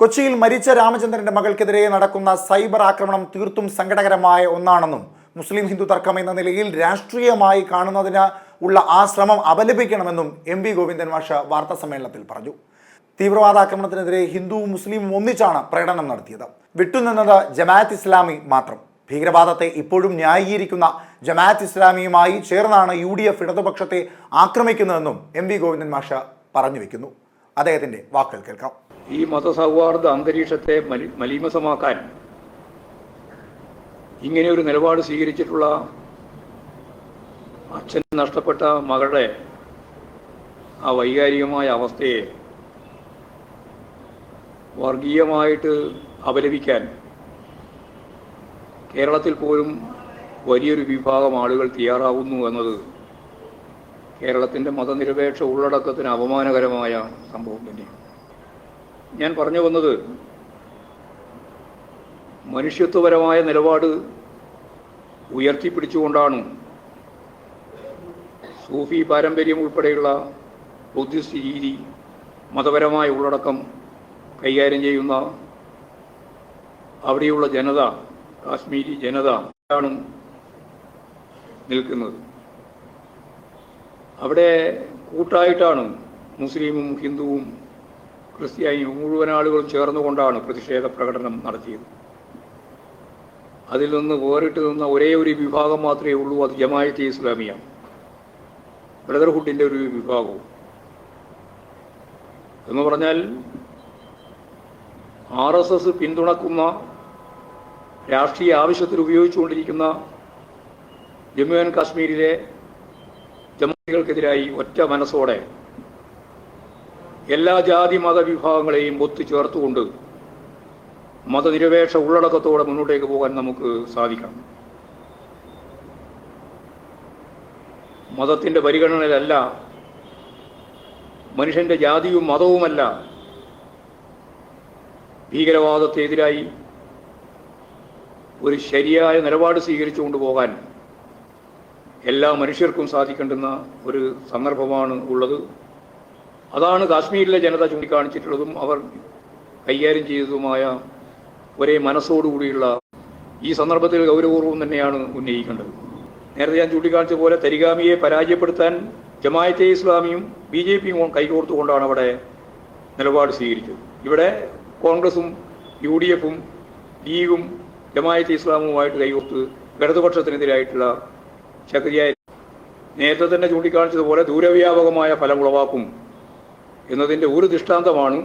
കൊച്ചിയിൽ മരിച്ച രാമചന്ദ്രന്റെ മകൾക്കെതിരെ നടക്കുന്ന സൈബർ ആക്രമണം തീർത്തും സങ്കടകരമായ ഒന്നാണെന്നും മുസ്ലിം ഹിന്ദു തർക്കം എന്ന നിലയിൽ രാഷ്ട്രീയമായി കാണുന്നതിന് ഉള്ള ആ ശ്രമം അപലപിക്കണമെന്നും എം വി ഗോവിന്ദൻ മാഷ വാർത്താ സമ്മേളനത്തിൽ പറഞ്ഞു. തീവ്രവാദാക്രമണത്തിനെതിരെ ഹിന്ദുവും മുസ്ലിമും ഒന്നിച്ചാണ് പ്രകടനം നടത്തിയത്. വിട്ടുനിന്നത് ജമാഅത്ത് ഇസ്ലാമി മാത്രം. ഭീകരവാദത്തെ ഇപ്പോഴും ന്യായീകരിക്കുന്ന ജമാഅത്ത് ഇസ്ലാമിയുമായി ചേർന്നാണ് യു ഡി എഫ് ഇടതുപക്ഷത്തെ ആക്രമിക്കുന്നതെന്നും എം വി ഗോവിന്ദൻ മാഷ പറഞ്ഞു വെക്കുന്നു. അദ്ദേഹത്തിന്റെ വാക്കുകൾ കേൾക്കാം. ഈ മതസൗഹാർദ്ദ അന്തരീക്ഷത്തെ മലി മലീമസമാക്കാൻ ഇങ്ങനെ ഒരു നിലപാട് സ്വീകരിച്ചിട്ടുള്ള അച്ഛൻ നഷ്ടപ്പെട്ട മകളുടെ ആ വൈകാരികമായ അവസ്ഥയെ വർഗീയമായിട്ട് അപലപിക്കാൻ കേരളത്തിൽ പോലും വലിയൊരു വിഭാഗം ആളുകൾ തയ്യാറാവുന്നു എന്നത് കേരളത്തിന്റെ മതനിരപേക്ഷ ഉള്ളടക്കത്തിന് അപമാനകരമായ സംഭവം തന്നെയാണ്. ഞാൻ പറഞ്ഞു വന്നത് മനുഷ്യത്വപരമായ നിലപാട് ഉയർത്തിപ്പിടിച്ചുകൊണ്ടാണ് സൂഫി പാരമ്പര്യം ഉൾപ്പെടെയുള്ള ബുദ്ധിസ്റ്റ് രീതി മതപരമായ ഉള്ളടക്കം കൈകാര്യം ചെയ്യുന്ന അവിടെയുള്ള ജനത കാശ്മീരി ജനത ആണ് നിൽക്കുന്നത്. അവിടെ കൂട്ടായിട്ടാണ് മുസ്ലിമും ഹിന്ദുവും ക്രിസ്ത്യാനിയും മുഴുവൻ ആളുകളും ചേർന്നുകൊണ്ടാണ് പ്രതിഷേധ പ്രകടനം നടത്തിയത്. അതിൽ നിന്ന് വേറിട്ട് നിന്ന ഒരേ ഒരു വിഭാഗം മാത്രമേ ഉള്ളൂ അത് ജമായത്തെ ഇസ്ലാമിയാണ്. ബ്രദർഹുഡിന്റെ ഒരു വിഭാഗവും. എന്ന് പറഞ്ഞാൽ ആർ എസ് എസ് പിന്തുണക്കുന്ന രാഷ്ട്രീയ ആവശ്യത്തിൽ ഉപയോഗിച്ചുകൊണ്ടിരിക്കുന്ന ജമ്മു ആൻഡ് കാശ്മീരിലെ ജമാതികൾക്കെതിരായി ഒറ്റ മനസ്സോടെ എല്ലാ ജാതി മത വിഭാഗങ്ങളെയും ഒത്തുചേർത്തുകൊണ്ട് മതനിരപേക്ഷ ഉള്ളടക്കത്തോടെ മുന്നോട്ടേക്ക് പോകാൻ നമുക്ക് സാധിക്കണം. മതത്തിന്റെ പരിഗണനയിലല്ല മനുഷ്യന്റെ ജാതിയും മതവുമല്ല ഭീകരവാദത്തെതിരായി ഒരു ശരിയായ നിലപാട് സ്വീകരിച്ചുകൊണ്ട് പോകാൻ എല്ലാ മനുഷ്യർക്കും സാധിക്കേണ്ടുന്ന ഒരു സന്ദർഭമാണ് ഉള്ളത്. അതാണ് കാശ്മീരിലെ ജനത ചൂണ്ടിക്കാണിച്ചിട്ടുള്ളതും അവർ കൈകാര്യം ചെയ്തതുമായ ഒരേ മനസ്സോടുകൂടിയുള്ള ഈ സന്ദർഭത്തിൽ ഗൗരവപൂർവം തന്നെയാണ് ഉന്നയിക്കേണ്ടത്. നേരത്തെ ഞാൻ ചൂണ്ടിക്കാണിച്ച പോലെ തരിഗാമിയെ പരാജയപ്പെടുത്താൻ ജമായത്തെ ഇസ്ലാമിയും ബി ജെ പിയും കൈകോർത്തുകൊണ്ടാണ് അവിടെ നിലപാട് സ്വീകരിച്ചത്. ഇവിടെ കോൺഗ്രസും യു ഡി എഫും ലീഗും ജമായത്തെ ഇസ്ലാമുമായിട്ട് കൈകോർത്ത് ഇടതുപക്ഷത്തിനെതിരായിട്ടുള്ള ശക്തിയായ. നേരത്തെ തന്നെ ചൂണ്ടിക്കാണിച്ചതുപോലെ ദൂരവ്യാപകമായ ഫലം ഉളവാക്കും എന്നതിന്റെ ഒരു ദൃഷ്ടാന്തമാണ്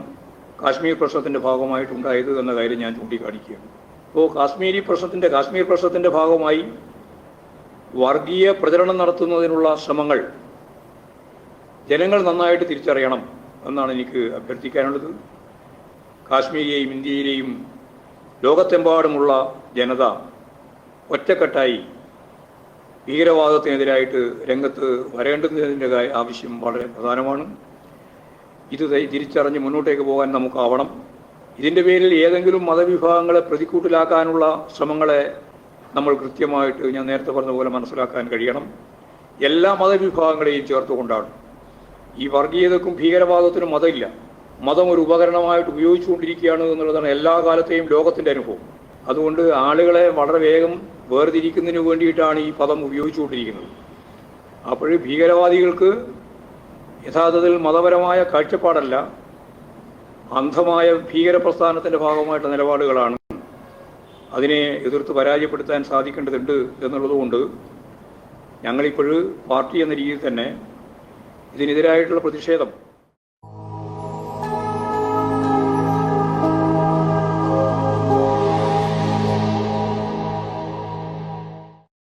കാശ്മീർ പ്രശ്നത്തിന്റെ ഭാഗമായിട്ടുണ്ടായത് എന്ന കാര്യം ഞാൻ ചൂണ്ടിക്കാണിക്കുകയാണ്. അപ്പോൾ കാശ്മീരി പ്രശ്നത്തിന്റെ കാശ്മീർ പ്രശ്നത്തിന്റെ ഭാഗമായി വർഗീയ പ്രചരണം നടത്തുന്നതിനുള്ള ശ്രമങ്ങൾ ജനങ്ങൾ നന്നായിട്ട് തിരിച്ചറിയണം എന്നാണ് എനിക്ക് അഭ്യർത്ഥിക്കാനുള്ളത്. കാശ്മീരിയെയും ഇന്ത്യയിലെയും ലോകത്തെമ്പാടുമുള്ള ജനത ഒറ്റക്കെട്ടായി ഭീകരവാദത്തിനെതിരായിട്ട് രംഗത്ത് വരേണ്ടതിന്റെ ആവശ്യം വളരെ പ്രധാനമാണ്. ഇത് തിരിച്ചറിഞ്ഞ് മുന്നോട്ടേക്ക് പോകാൻ നമുക്കാവണം. ഇതിന്റെ പേരിൽ ഏതെങ്കിലും മതവിഭാഗങ്ങളെ പ്രതിക്കൂട്ടിലാക്കാനുള്ള ശ്രമങ്ങളെ നമ്മൾ കൃത്യമായിട്ട് ഞാൻ നേരത്തെ പറഞ്ഞ പോലെ മനസ്സിലാക്കാൻ കഴിയണം. എല്ലാ മതവിഭാഗങ്ങളെയും ചേർത്തുകൊണ്ടാണ്. ഈ വർഗീയതക്കും ഭീകരവാദത്തിനും മതമില്ല. മതം ഒരു ഉപകരണമായിട്ട് ഉപയോഗിച്ചുകൊണ്ടിരിക്കുകയാണ് എന്നുള്ളതാണ് എല്ലാ കാലത്തെയും ലോകത്തിന്റെ അനുഭവം. അതുകൊണ്ട് ആളുകളെ വളരെ വേഗം വേർതിരിക്കുന്നതിന് വേണ്ടിയിട്ടാണ് ഈ പദം ഉപയോഗിച്ചുകൊണ്ടിരിക്കുന്നത്. അപ്പോൾ ഭീകരവാദികൾക്ക് യഥാർത്ഥത്തിൽ മതപരമായ കാഴ്ചപ്പാടല്ല അന്ധമായ ഭീകര പ്രസ്ഥാനത്തിന്റെ ഭാഗമായിട്ട് നിലപാടുകളാണ് അതിനെ എതിർത്ത് പരാജയപ്പെടുത്താൻ സാധിക്കേണ്ടതുണ്ട് എന്നുള്ളതുകൊണ്ട് ഞങ്ങളിപ്പോൾ പാർട്ടി എന്ന രീതിയിൽ തന്നെ ഇതിനെതിരായിട്ടുള്ള പ്രതിഷേധം